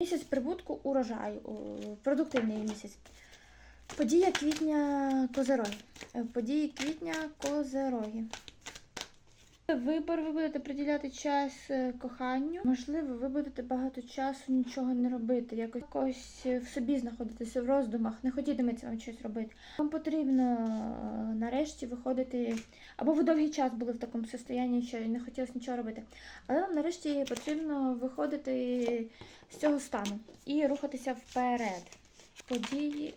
Місяць прибутку урожаю, продуктивний місяць. Подія квітня козероги. Е, Події квітня козероги. Вибор, ви будете приділяти час е, коханню. Можливо, ви будете багато часу нічого не робити, якось якось е, в собі знаходитися в роздумах, не хотітиметься вам щось робити. Вам потрібно е, нарешті виходити, або ви довгий час були в такому состоянні, що не хотілося нічого робити. Але вам нарешті потрібно виходити з цього стану і рухатися вперед. Події.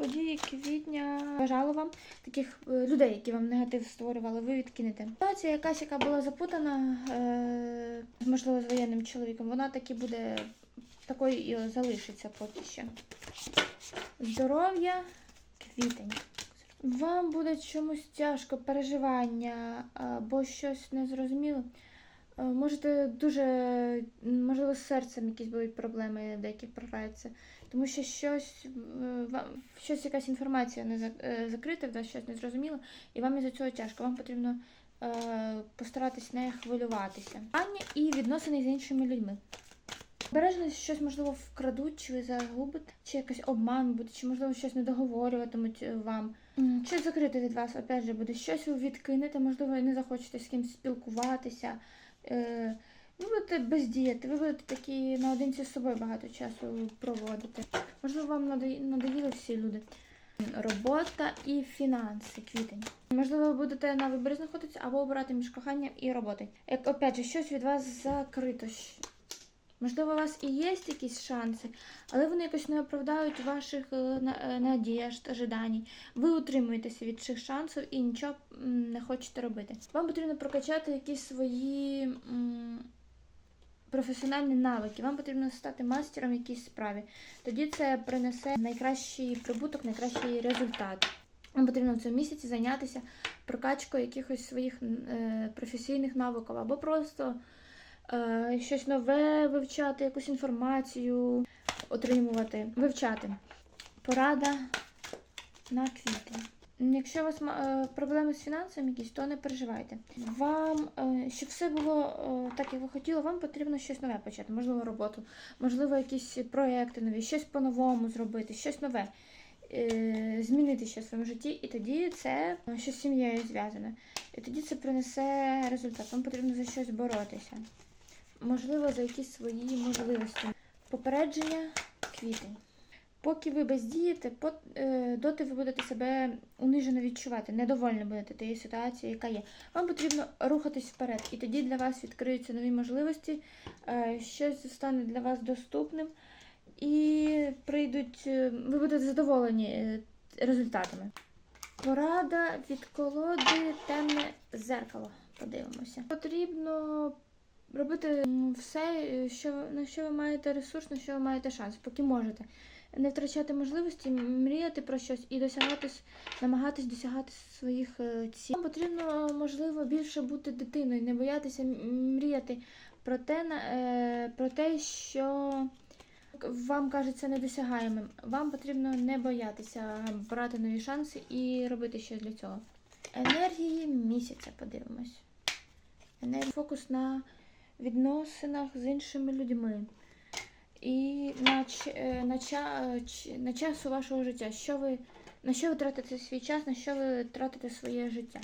Події квітня бажало вам таких е, людей, які вам негатив створювали, ви відкинете. Ситуація якась, яка була запутана, е, можливо, з воєнним чоловіком, вона таки буде такою і залишиться поки що. Здоров'я, квітень. Вам буде чомусь тяжко переживання або щось незрозуміло. Е, Можете дуже, можливо, з серцем якісь будуть проблеми, деякі програються. Тому що щось, е, вам, щось якась інформація не е, закрита, вас щось не зрозуміло, і вам із-за цього тяжко. Вам потрібно е, постаратись не хвилюватися. Аня і відносини з іншими людьми. Обережно щось, можливо, вкрадуть, чи ви загубите, чи якийсь обман буде, чи, можливо, щось не договорюватимуть вам. Щось закрите від вас, опять же, буде щось ви відкинете, можливо, не захочете з кимось спілкуватися. Е, ви будете бездіяти, ви будете такі наодинці з собою багато часу проводити. Можливо, вам надої- надоїли всі люди. Робота і фінанси, квітень. Можливо, ви будете на виборі знаходитися або обирати між коханням і роботою. Як опять же, щось від вас закрито. Можливо, у вас і є якісь шанси, але вони якось не оправдають ваших е, е, надіжд, ожидань. Ви утримуєтеся від цих шансів і нічого не хочете робити. Вам потрібно прокачати якісь свої професіональні навики. Вам потрібно стати мастером в якійсь справі. Тоді це принесе найкращий прибуток, найкращий результат. Вам потрібно в цьому місяці зайнятися прокачкою якихось своїх е, професійних навиків або просто щось нове вивчати, якусь інформацію отримувати, вивчати. Порада на квітень. Якщо у вас е, проблеми з фінансами якісь, то не переживайте. Вам, е, щоб все було е, так, як ви хотіли, вам потрібно щось нове почати. Можливо, роботу, можливо, якісь проекти нові, щось по-новому зробити, щось нове. е, Змінити щось в своєму житті, і тоді це е, щось з сім'єю зв'язане. І тоді це принесе результат. Вам потрібно за щось боротися. Можливо, за якісь свої можливості. Попередження квітень. Поки ви бездієте, е, доти ви будете себе унижено відчувати, недовольно будете тієї ситуації, яка є. Вам потрібно рухатись вперед, і тоді для вас відкриються нові можливості, е, щось стане для вас доступним, і прийдуть, е, ви будете задоволені результатами. Порада від колоди темне зеркало. Подивимося. Потрібно робити все, е, що, на що ви маєте ресурс, на що ви маєте шанс, поки можете. Не втрачати можливості, мріяти про щось і досягати, намагатись досягати своїх е, цілей. Вам потрібно, можливо, більше бути дитиною, не боятися мріяти про те, е, про те, що вам кажеться недосягаємим. Вам потрібно не боятися брати нові шанси і робити щось для цього. Енергії місяця подивимось. Енергія фокус на відносинах з іншими людьми. І на, е, на, на часу вашого життя. Що ви, на що ви тратите свій час, на що ви тратите своє життя?